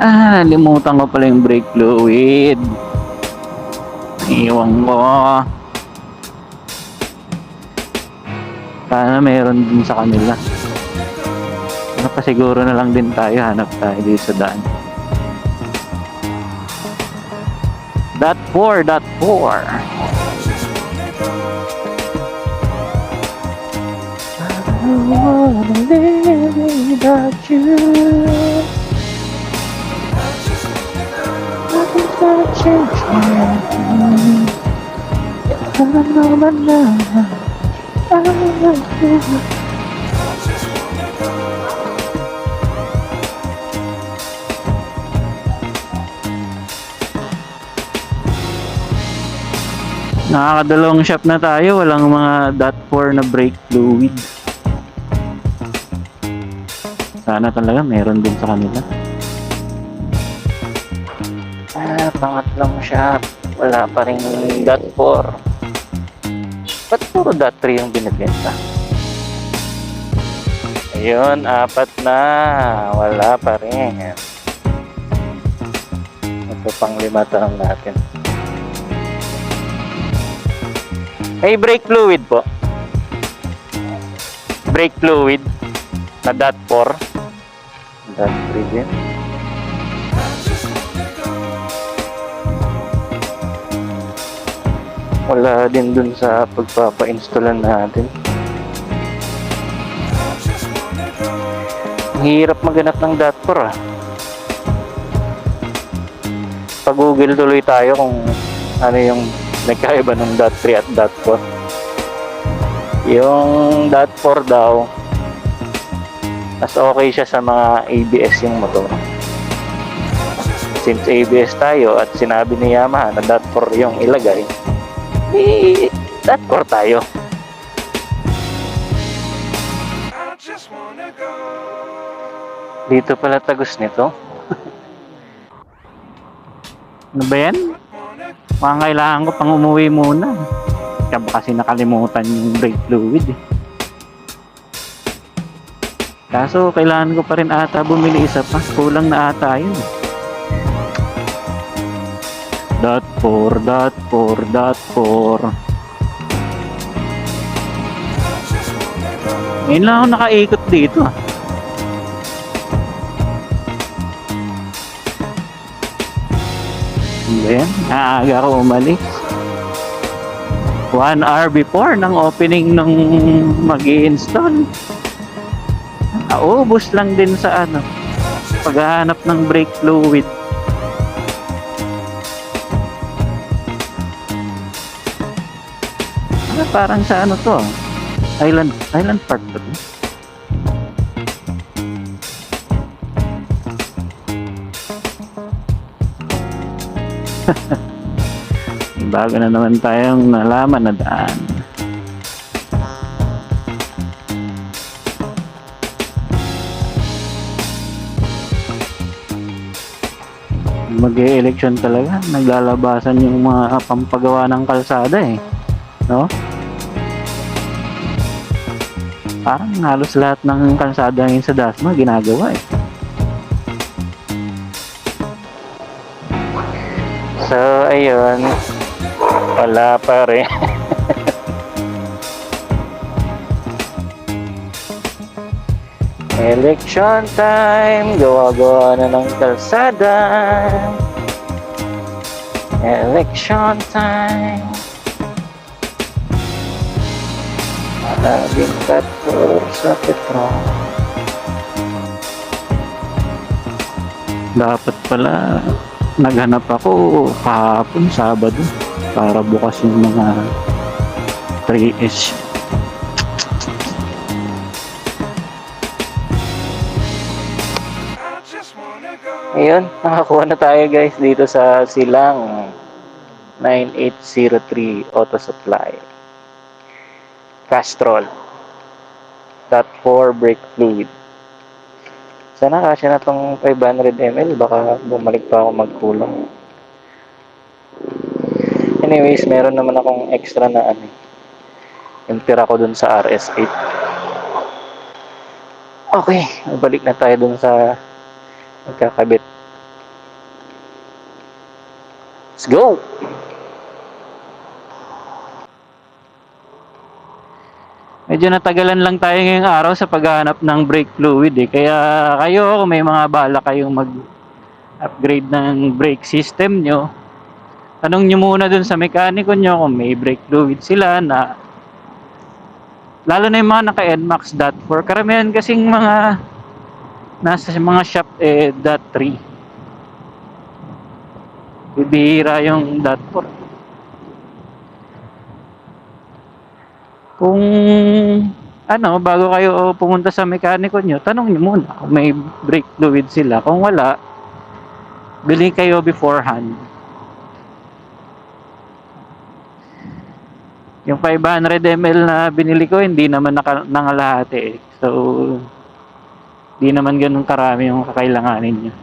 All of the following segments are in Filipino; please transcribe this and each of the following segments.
Ah, nalimutan ko pala yung brake fluid. Iwan ko. Sana meron din sa kanila. Ano pa siguro na lang din tayo, hanap tayo dito sa daan. Dot 4, dot 4. I wanna live without you. Change me. I know but now I love you. Nakakadalawang shop na tayo, walang mga dot 4 na brake fluid. Sana talaga meron din sa kanila. Pangatlong shop. Wala pa rin dot 4. Ba't puro dot 3 yung binibenta? Ayun, apat na. Wala pa rin. Ito pang lima tanong natin. May brake fluid po. Brake fluid na dot 4. Dot 3 din. Wala din dun sa pagpapa-installan natin. Ang hirap maghanap ng dot 4 ah. Pag-google tuloy tayo kung ano yung nagkaiba ng dot 3 at dot 4. Yung dot 4 daw, mas okay siya sa mga ABS yung motor. Since ABS tayo at sinabi ni Yamaha na dot 4 yung ilagay, eh, dot 4 tayo. Dito pala tagos nito. ano ba yan? Mga kailangan ko pang umuwi muna. Kaya kasi nakalimutan yung brake fluid eh. Kaso kailangan ko pa rin ata bumili isa pa. Kulang na ata yun. Dot 4, dot 4, dot 4. Ngayon lang ako nakaikot dito ah. Yan? Naaga ako umalis. One hour before ng opening ng mag install Naubos lang din sa ano, paghahanap ng brake fluid. Ah, parang sa ano to? Island, Island Park to? Bago na naman tayong nalaman na daan. mag election talaga. Naglalabasan yung mga pampagawa ng kalsada eh. No? Parang halos lahat ng kalsada ngayon sa Dasma ginagawa eh. So, ayun. Wala pa rin. Election time, gawa-gawa na ng kalsada. Election time. Maraming petrol sa petrol. Dapat pala naghanap ako kahapon, Sabado, para bukas yung mga 3S. Ayun, nakakuha na tayo guys dito sa Silang 9803 Auto Supply. Castrol. Lot 4 brake fluid. Sana kasi na tong 500 ml. Baka bumalik pa ako magkulang. Anyways, meron naman akong extra na ano. Yung tira ko dun sa RS8. Okay, balik na tayo dun sa magkakabit. Let's go! Medyo natagalan lang tayo ngayong araw sa paghahanap ng brake fluid eh. Kaya kayo, kung may mga bala kayong mag-upgrade ng brake system nyo, tanong nyo muna dun sa mekaniko nyo kung may brake fluid sila na lalo na yung mga naka NMAX dot 4 karamihan kasing mga nasa mga shop eh dot 3 bibihira yung dot 4 kung ano, bago kayo pumunta sa mekaniko nyo, tanong nyo muna kung may brake fluid sila. Kung wala, bili kayo beforehand. Yung 500 ml na binili ko, hindi naman naka, nangalahati eh. So, hindi naman ganun karami yung kakailanganin nyo.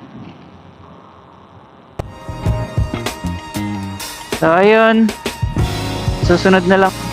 So, ayun. Susunod na lang.